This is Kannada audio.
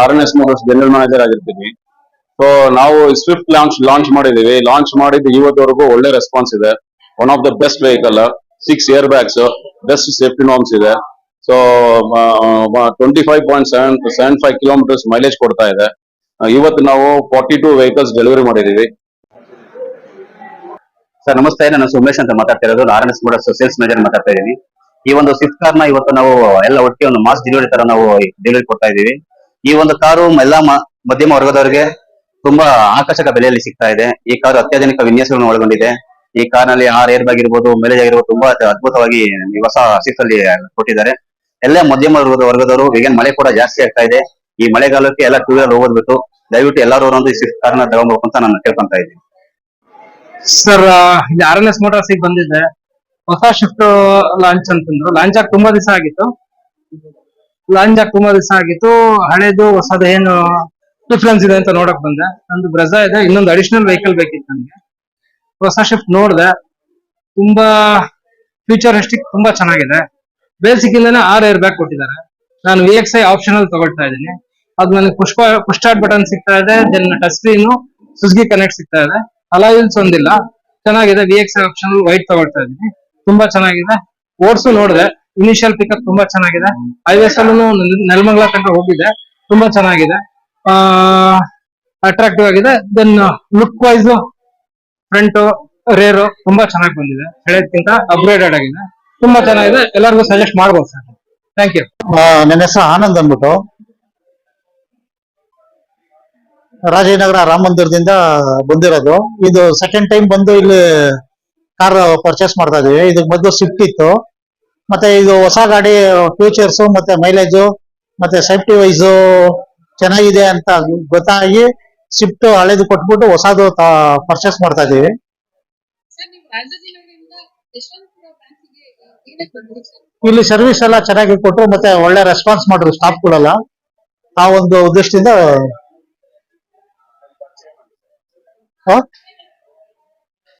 R N S motors general manager ಆಗಿರ್ತೀನಿ so ನಾವು ಸ್ವಿಫ್ಟ್ ಲಾಂಚ್ ಲಾಂಚ್ ಮಾಡಿದೀವಿ ಲಾಂಚ್ ಮಾಡಿದ್ದು ಇವತ್ತವರೆಗೂ ಒಳ್ಳೆ ರೆಸ್ಪಾನ್ಸ್ ಇದೆ. One of the best vehicle six airbags best safety norms ಇದೆ. So twenty five point seven seven five kilometres mileage ಕೊಡ್ತಾ ಇದೆ. ಇವತ್ತು ನಾವು ಫಾರ್ಟಿ ಟೂ ವೆಹಿಕಲ್ಸ್ ಡೆಲಿವರಿ ಮಾಡಿದೀವಿ ಸರ್, ನಮಸ್ತೆ. ನಾನು ಸುಮೇಶ್ ಅಂತ ಮಾತಾಡ್ತಿರೋದು R N S motors sales manager ಮಾತಾಡ್ತಾ ಇದ್ದೀನಿ. ಈ ಒಂದು ಸ್ವಿಫ್ಟ್ ಕಾರ್ನ ಇವತ್ತು ನಾವು ಎಲ್ಲ ಒಟ್ಟಿಗೆ ಒಂದು ಮಾಸ್ ಡೆಲಿವರಿ ತರ ನಾವು ಡೆಲಿವರಿ ಕೊಡ್ತಾ ಇದೀವಿ ಈ ಒಂದು ಕಾರು ಎಲ್ಲಾ ಮಧ್ಯಮ ವರ್ಗದವರಿಗೆ ತುಂಬಾ ಆಕರ್ಷಕ ಬೆಲೆಯಲ್ಲಿ ಸಿಗ್ತಾ ಇದೆ. ಈ ಕಾರು ಅತ್ಯಾಧುನಿಕ ವಿನ್ಯಾಸಗಳನ್ನು ಒಳಗೊಂಡಿದೆ. ಈ ಕಾರ್ನಲ್ಲಿ ಆರ್ ಏರ್ ಬ್ಯಾಗ್ ಇರ್ಬೋದು, ಮೈಲೇಜ್ ಆಗಿರ್ಬೋದು, ತುಂಬಾ ಅದ್ಭುತವಾಗಿ ಹೊಸ ಸೀಸಲ್ಲಿ ಕೊಟ್ಟಿದ್ದಾರೆ. ಎಲ್ಲ ಮಧ್ಯಮ ವರ್ಗದ ವರ್ಗದವರು ಈಗ ಮಳೆ ಕೂಡ ಜಾಸ್ತಿ ಆಗ್ತಾ ಇದೆ. ಈ ಮಳೆಗಾಲಕ್ಕೆ ಎಲ್ಲ ಟೂ ವೀಲರ್ ಹೋಗೋದ್ಬಿಟ್ಟು ದಯವಿಟ್ಟು ಎಲ್ಲರೂ ಒಂದು ಈ ಸ್ವಿಫ್ಟ್ ತಗೊಂಡ್ಬೇಕು ಅಂತ ನಾನು ಕೇಳ್ಕೊಂತ ಇದ್ದೀನಿ. ಸರ್ ಇಲ್ಲಿ ಆರ್ ಎಲ್ ಎಸ್ ಮೋಟಾರ್ಸ್ ಬಂದಿದೆ. ಹೊಸ ಶಿಫ್ಟ್ ಲಾಂಚ್ ಅಂತಂದ್ರು. ಲಾಂಚ್ ಆಗಿ ತುಂಬಾ ದಿವಸ ಆಗಿತ್ತು. ಆಗಿ ತುಂಬಾ ದಿವಸ ಆಗಿತ್ತು ಹಳೇದು, ಹೊಸದು ಏನು ಡಿಫ್ರೆನ್ಸ್ ಇದೆ ಅಂತ ನೋಡಕ್ ಬಂದೆ. ನಂದು ಬ್ರೆಜಾ ಇದೆ, ಇನ್ನೊಂದು ಅಡಿಷನಲ್ ವೆಹಿಕಲ್ ಬೇಕಿತ್ತು ನನಗೆ. ಹೊಸ ಶಿಫ್ಟ್ ನೋಡಿದೆ. ತುಂಬಾ ಫ್ಯೂಚರಿಸ್ಟಿಕ್ ತುಂಬಾ ಚೆನ್ನಾಗಿದೆ. ಬೇಸಿಕ್ ಇಂದಾನೆ ಆರ್ ಏರ್ ಬ್ಯಾಗ್ ಕೊಟ್ಟಿದ್ದಾರೆ. ನಾನು ವಿ ಎಕ್ಸ್ ಐ ಆಪ್ಷನಲ್ ತಗೊಳ್ತಾ ಇದ್ದೀನಿ. ಅದು ನನಗೆ ಪುಷ್ಪ ಪುಷ್ಟಾರ್ಟ್ ಬಟನ್ ಸಿಗ್ತಾ ಇದೆ then touch screen Suzuki connect ಸಿಗ್ತಾ ಇದೆ. ಅಲಾಯಿಲ್ಸ್ ಒಂದಿಲ್ಲ. ಚೆನ್ನಾಗಿದೆ V X I option white ತಗೊಳ್ತಾ ಇದ್ದೀನಿ. ತುಂಬಾ ಚೆನ್ನಾಗಿದೆ. ಓಡ್ಸು ನೋಡಿದೆ. ಇನಿಷಿಯಲ್ ಪಿಕಪ್ ತುಂಬಾ ಚೆನ್ನಾಗಿದೆ. ಹೈವೇಸ್ ಅಲ್ಲೂ ನೆಲಮಂಗಲ ತನಕ ಹೋಗಿದೆ. ತುಂಬಾ ಚೆನ್ನಾಗಿದೆ. ಅಟ್ರಾಕ್ಟಿವ್ ಆಗಿದೆ. Then look wise front rear ತುಂಬಾ ಚೆನ್ನಾಗಿ ಬಂದಿದೆ. ಹಳೆಯದಕ್ಕಿಂತ ಅಪ್ಗ್ರೇಡೆಡ್ ಆಗಿದೆ. ತುಂಬಾ ಚೆನ್ನಾಗಿದೆ. ಎಲ್ಲರಿಗೂ ಸಜೆಸ್ಟ್ ಮಾಡ್ಬೋದು ಸರ್. ಥ್ಯಾಂಕ್ ಯು ನನ್ನ ಹೆಸರು ಆನಂದ್ ಅಂದ್ಬಿಟ್ಟು. ರಾಜನಗರ ರಾಮ ಮಂದಿರದಿಂದ ಬಂದಿರೋದು. ಇದು ಸೆಕೆಂಡ್ ಟೈಮ್ ಬಂದು ಇಲ್ಲಿ ಕಾರ್ ಪರ್ಚೇಸ್ ಮಾಡ್ತಾ ಇದೀವಿ. ಇದಕ್ ಮೊದಲು ಸಿಫ್ಟ್ ಇತ್ತು. ಮತ್ತೆ ಇದು ಹೊಸ ಗಾಡಿ ಫ್ಯೂಚರ್ಸ್ ಮತ್ತೆ ಮೈಲೇಜು ಮತ್ತೆ ಸೇಫ್ಟಿ ವೈಸ್ ಚೆನ್ನಾಗಿದೆ ಅಂತ ಗೊತ್ತಾಗಿ ಸ್ವಿಫ್ಟ್ ಹಳೇದು ಕೊಟ್ಬಿಟ್ಟು ಹೊಸದು ಪರ್ಚೇಸ್ ಮಾಡ್ತಾ ಇದೀವಿ. ಇಲ್ಲಿ ಸರ್ವಿಸ್ ಎಲ್ಲ ಚೆನ್ನಾಗಿ ಕೊಟ್ಟರು ಮತ್ತೆ ಒಳ್ಳೆ ರೆಸ್ಪಾನ್ಸ್ ಮಾಡಿದ್ರು ಸ್ಟಾಫ್ಗಳೆಲ್ಲ ಆ ಒಂದು ಉದ್ದೇಶದಿಂದ?